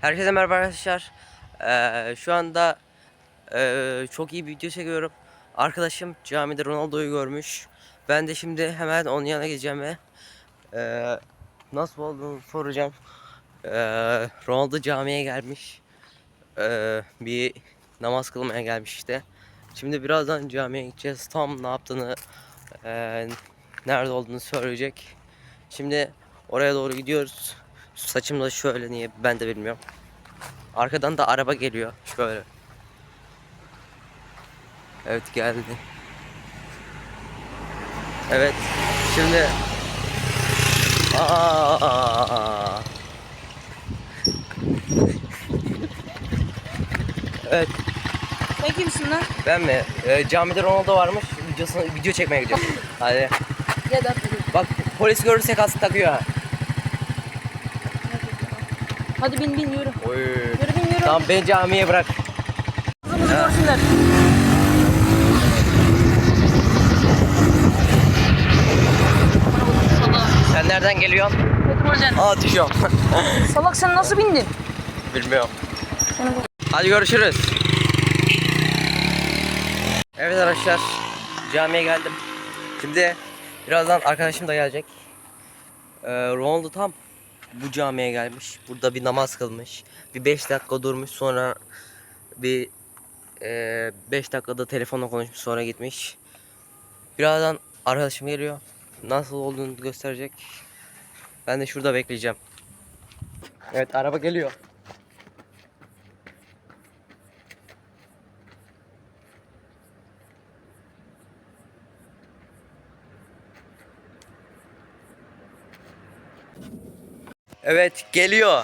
Herkese merhaba arkadaşlar. Ee, şu anda ee, çok iyi bir video çekiyorum. Arkadaşım camide Ronaldo'yu görmüş. Ben de şimdi hemen onun yanına gideceğim ve ee, nasıl olduğunu soracağım. Ee, Ronaldo camiye gelmiş. Ee, bir namaz kılmaya gelmiş işte. Şimdi birazdan camiye gideceğiz. Tam ne yaptığını, ee, nerede olduğunu söyleyecek. Şimdi oraya doğru gidiyoruz. Saçım da şöyle niye ben de bilmiyorum. Arkadan da araba geliyor. Şöyle. Evet geldi. Evet. Şimdi Aa! Evet Sen kimsin lan? ben mi? Ee, camide Ronaldo varmış. Videosunu, video çekmeye gidiyorum. Hadi. Gel at. Bak polis görürse kask takıyor ha. Hadi bin bin yürü. Oy. Yürü bin yürü. Tamam beni camiye bırak. Kızımızı görsünler. Sen nereden geliyorsun? Petrolden. Aa düşüyorum. Salak sen nasıl bindin? Bilmiyorum. Hadi görüşürüz. Evet arkadaşlar camiye geldim. Şimdi birazdan arkadaşım da gelecek. Ee, Ronaldo tam bu camiye gelmiş. Burada bir namaz kılmış. Bir 5 dakika durmuş sonra bir 5 dakikada telefonla konuşmuş sonra gitmiş. Birazdan arkadaşım geliyor. Nasıl olduğunu gösterecek. Ben de şurada bekleyeceğim. Evet araba geliyor. Evet geliyor.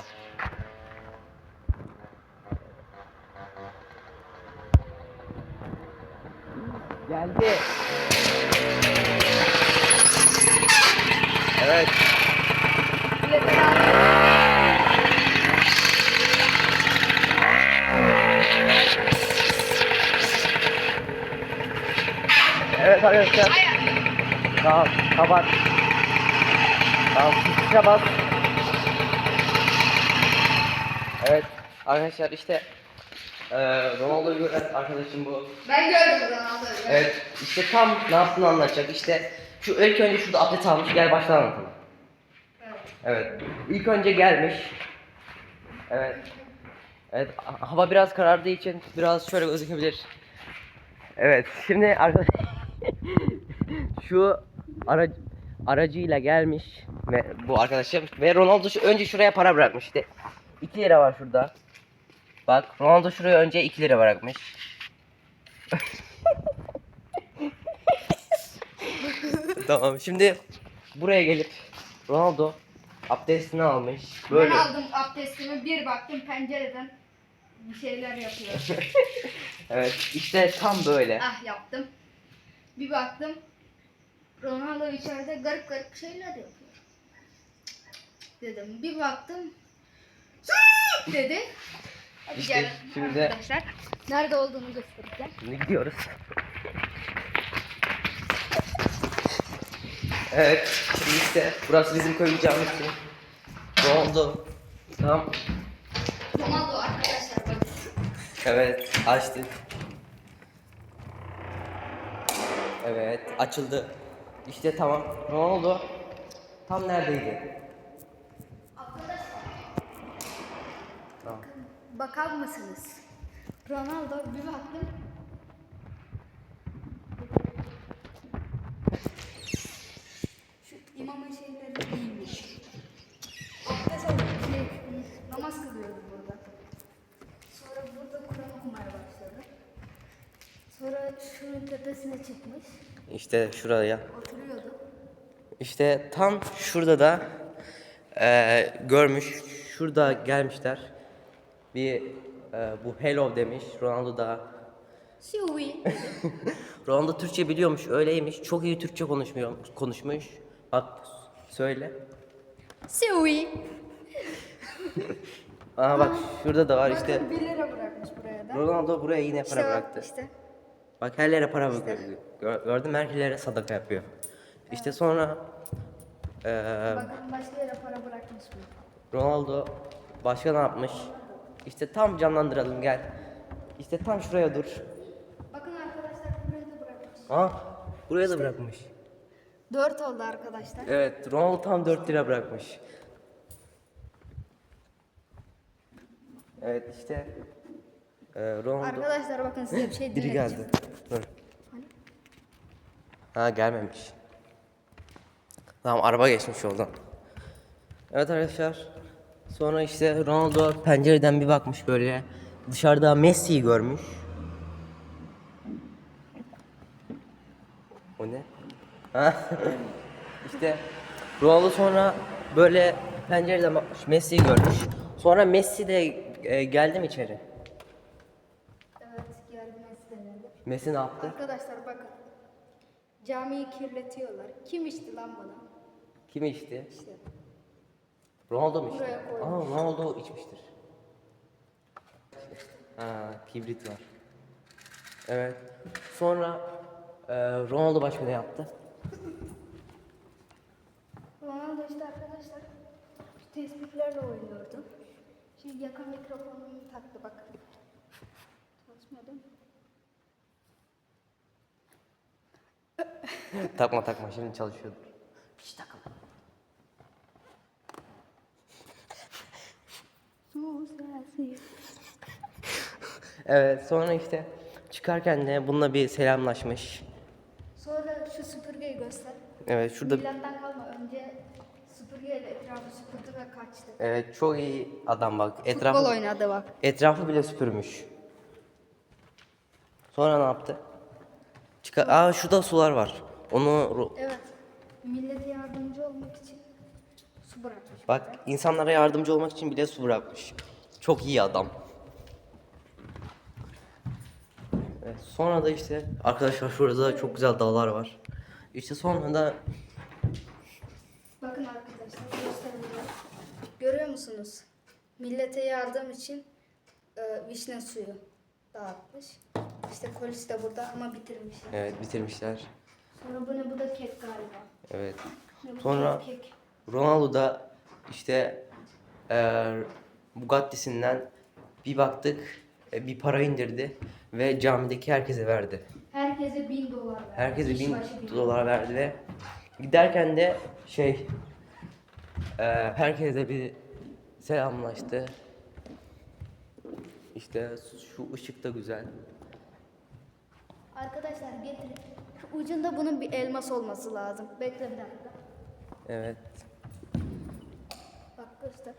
Geldi. Evet. Evet arkadaşlar. Tamam kapat. Tamam tuşa bas. Evet arkadaşlar işte eee Ronaldo'yu gören arkadaşım bu. Ben gördüm Ronaldo'yu. Evet işte tam ne yaptığını anlatacak işte şu ilk önce şurada abdest almış gel baştan anlatalım. Evet. Evet ilk önce gelmiş. Evet. Evet ha- hava biraz karardığı için biraz şöyle gözükebilir. Evet şimdi arkadaş şu ara aracıyla gelmiş ve bu arkadaşım ve Ronaldo önce şuraya para bırakmış işte 2 lira var şurada. Bak Ronaldo şuraya önce 2 lira bırakmış. tamam şimdi buraya gelip Ronaldo abdestini almış. Böyle. Ben aldım abdestimi bir baktım pencereden bir şeyler yapıyor. Evet işte tam böyle. ah yaptım. Bir baktım Ronaldo içeride garip garip şeyler yapıyor. Dedim bir baktım dedi. Hadi İşte gelin şimdi- arkadaşlar. Nerede olduğunu göstereceğim. Şimdi gidiyoruz. Evet, şimdi işte burası bizim köyün camisi. Ronaldo. Tamam. Ronaldo arkadaşlar bakın. Evet, açtık. Evet, açıldı. İşte tamam. Ronaldo tam neredeydi? Tamam. Bakar mısınız? Ronaldo bir baktım. Şu imamın şeyleri giymiş. Abdest alıyor. Şey, namaz kılıyordu burada. Sonra burada Kur'an okumaya başladı. Sonra şunun tepesine çıkmış. İşte şuraya. Oturuyordu. İşte tam şurada da eee, görmüş. Şurada gelmişler. Bir eee, bu hello demiş. Ronaldo da Siwi. Ronaldo Türkçe biliyormuş, öyleymiş. Çok iyi Türkçe konuşmuyor, konuşmuş. Bak söyle. Siwi. Aha bak şurada da var işte. Bakın 1 lira bırakmış buraya da. Ronaldo buraya yine para İşte bak, bıraktı. işte. Bak her yere para bırakıyor. Gör- Gördün mü her yere sadaka yapıyor. İşte sonra eee, Bakın başka yere para bırakmış mı? Ronaldo başka ne yapmış? İşte tam canlandıralım gel. İşte tam şuraya dur. Bakın arkadaşlar burayı da bırakmış. Aa buraya da bırakmış. 4 oldu arkadaşlar. Evet Ronaldo tam 4 lira bırakmış. Evet işte e, Ronaldo Arkadaşlar bakın size bir şey biri dinleteceğim. geldi. Dur. Ha gelmemiş. Tamam araba geçmiş yoldan. Evet arkadaşlar. Sonra işte Ronaldo pencereden bir bakmış böyle. Dışarıda Messi'yi görmüş. O ne? İşte Ronaldo sonra böyle pencereden bakmış Messi'yi görmüş. Sonra Messi de e, geldi mi içeri? Evet geldi mesleğinde. Messi ne yaptı? Arkadaşlar bakın. Camiyi kirletiyorlar. Kim içti lan bana? Kim içti? İşte. Ronaldo mu içti? Buraya Aa koymuş. Ronaldo içmiştir. Ha kibrit var. Evet. Sonra e, Ronaldo başka ne yaptı? Ronaldo işte arkadaşlar şu tespihlerle oynuyordu. Şimdi yakın mikrofonumu taktı bak. Çalışmıyor değil mi? takma takma şimdi çalışıyordur. Hiç takma. Evet sonra işte çıkarken de bununla bir selamlaşmış. Sonra şu süpürgeyi göster. Evet şurada Milattan kalma önce süpürgeyle etrafı süpürdü ve kaçtı. evet çok iyi adam bak. Futbol Etrafı oynadı bak. etrafı bile süpürmüş. Sonra ne yaptı? Çıkar Aa şurada sular var. Onu Evet. Millete yardımcı olmak için su bırakmış. Bak insanlara yardımcı olmak için bile su bırakmış. Çok iyi adam. Evet, sonra da işte arkadaşlar şurada çok güzel dağlar var. İşte sonra da Bakın arkadaşlar göstereyim. Görüyor musunuz? Millete yardım için e, vişne suyu dağıtmış. İşte polis de burada ama bitirmiş. evet bitirmişler. Sonra bu ne? Bu da kek galiba. Evet. Ne bu? Sonra Kek. Ronaldo da işte eee Bugatti'sinden bir baktık bir para indirdi ve camideki herkese verdi. Herkese bin dolar verdi. Herkese bin bin dolar verdi ve giderken de şey eee herkese bir selamlaştı. İşte şu ışık da güzel. Arkadaşlar getirin. Şu ucunda bunun bir elmas olması lazım. Bekle bir dakika. Evet. Bak göster.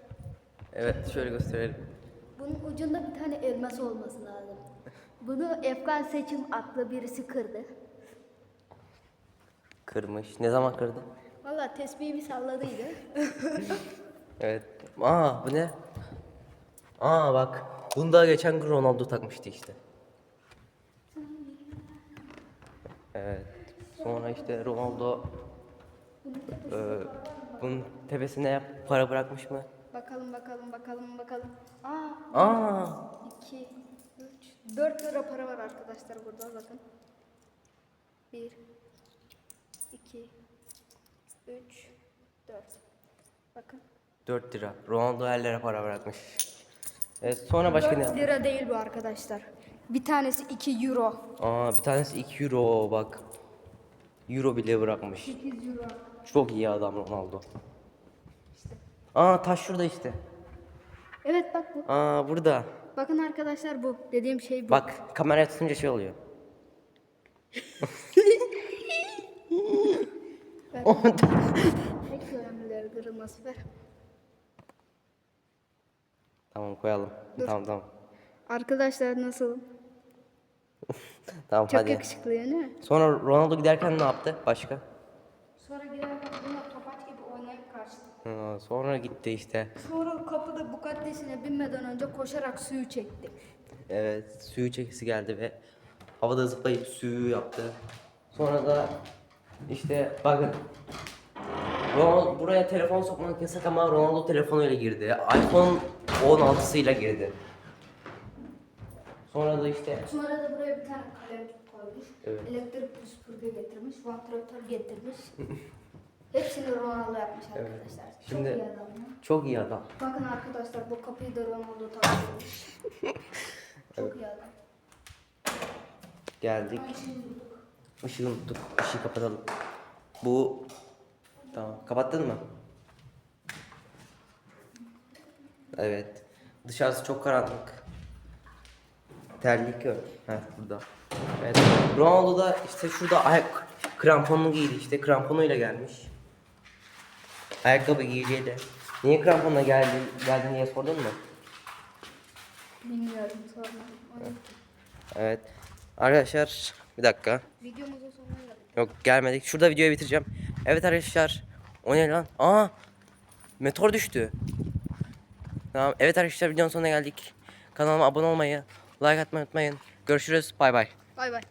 Evet şöyle gösterelim. Bunun ucunda bir tane elmas olması lazım. Bunu Efkan Seçim adlı birisi kırdı. Kırmış. Ne zaman kırdı? Valla tesbihi bir salladıydı. Evet. Aa bu ne? Aa bak. Bunu da geçen gün Ronaldo takmıştı işte. Evet. Sonra işte Ronaldo e, bunun tepesine para bırakmış mı? Bakalım bakalım bakalım bakalım. Aa Aa 2, 3, 4 lira para var arkadaşlar burada bakın. 1, 2, 3, 4. Bakın. 4 lira. Ronaldo her lira para bırakmış. Evet sonra başka ne 4 yaptı? lira değil bu arkadaşlar. Bir tanesi 2 euro. Aa bir tanesi 2 euro bak. Euro bile bırakmış. 8 euro. Çok iyi adam Ronaldo. Aa taş şurada işte. Evet bak bu. Aa burada. Bakın arkadaşlar bu. Dediğim şey bu. Bak kameraya tutunca şey oluyor. Tek önemlileri kırılması ver. Tamam koyalım. Tamam tamam. Arkadaşlar nasıl? Tamam Çok hadi. yakışıklı değil mi? Sonra Ronaldo giderken ne yaptı başka? Sonra giderken Ha, sonra gitti işte. Sonra kapıda Bugatti'sine binmeden önce koşarak suyu çekti. Evet suyu çekisi geldi ve havada zıplayıp suyu yaptı. Sonra da işte bakın Ronaldo, buraya telefon sokmak yasak ama Ronaldo telefonuyla girdi. iPhone 16'sıyla girdi. Sonra da işte Sonra da buraya bir tane kalem koymuş. Evet. Elektrik süpürge getirmiş, vantilatör getirmiş. Hepsini Ronaldo yapmış Evet. arkadaşlar. Şimdi- Çok iyi adam ya. Çok iyi adam. Bakın arkadaşlar bu kapıyı da Ronaldo takmış. Çok iyi adam. Geldik. Işığı unuttuk. Işığı kapatalım. Bu tamam. Kapattın mı? Evet. Dışarısı çok karanlık. Terlik yok. Heh burada. Evet. Ronaldo da işte şurada ayak kramponunu giydi işte kramponuyla gelmiş. Ayakkabı giyeceği Niye kramponla geldin, geldin diye sordun mu? Bilmiyorum sormadım. Evet. Arkadaşlar bir dakika. Videomuzun sonuna geldik. Yok gelmedik. Şurada videoyu bitireceğim. Evet arkadaşlar. O ne lan? Aa! Meteor düştü. Tamam. Evet arkadaşlar videonun sonuna geldik. Kanalıma abone olmayı, like atmayı unutmayın. Görüşürüz. Bay bay. Bay bay.